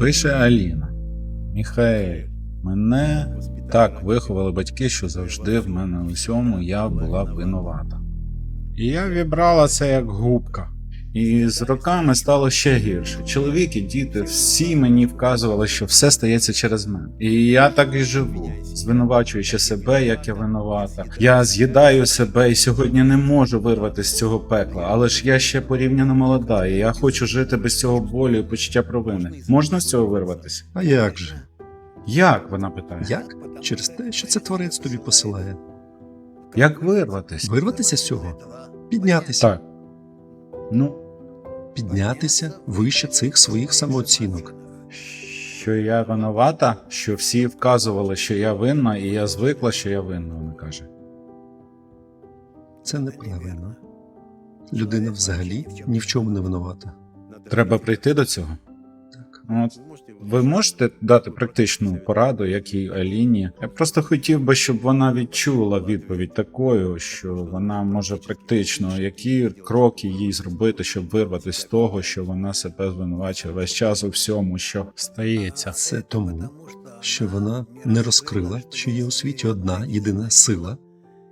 Пише Аліна. Міхаель, мене так виховали батьки, що завжди в мене усьому я була винувата. І я вібрала це як губка. І з роками стало ще гірше. Чоловік і діти всі мені вказували, що все стається через мене. І я так і живу, звинувачуючи себе, як я винувата. Я з'їдаю себе і сьогодні не можу вирвати з цього пекла, але ж я ще порівняно молода, і я хочу жити без цього болю і почуття провини. Можна з цього вирватися? А як же? Як? Вона питає. Як? Через те, що це творець тобі посилає. Як вирватися? Вирватися з цього? Піднятися. Так. Ну, Піднятися вище цих своїх самооцінок. що я винувата, що всі вказували, що я винна, і я звикла, що я винна, вона каже. Це неправильно. Людина взагалі ні в чому не винувата. Треба прийти до цього. Ви можете дати практичну пораду, як і Аліні. Я просто хотів би, щоб вона відчула відповідь такою, що вона може практично, які кроки їй зробити, щоб вирватися з того, що вона себе звинувачує весь час у всьому, що стається. Це тому, що вона не розкрила, що є у світі одна єдина сила,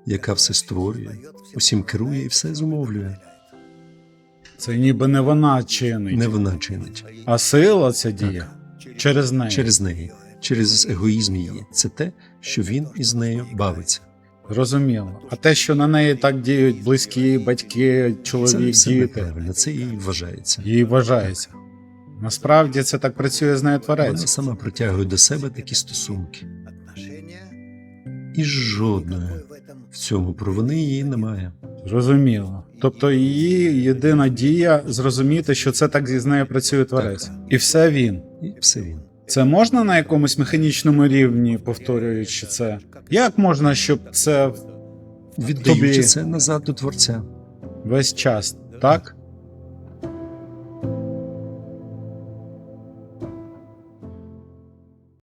яка все створює, усім керує і все зумовлює. Це ніби не вона чинить, Не вона чинить. а сила ця діє через неї. Через неї, через егоїзм її. Це те, що він із нею бавиться. Зрозуміло. А те, що на неї так діють близькі, батьки, Це чоловік, все діти, неправильно, це їй вважається. їй вважається. Насправді це так працює з нею творець. Вона сама притягує до себе такі стосунки. І жодної в цьому провини її немає. Зрозуміло. Тобто її єдина дія зрозуміти, що це так з нею працює творець. І все він. І все він. Це можна на якомусь механічному рівні, повторюючи це? Як можна, щоб це Віддаючи Тобі- це назад до творця. весь час, так?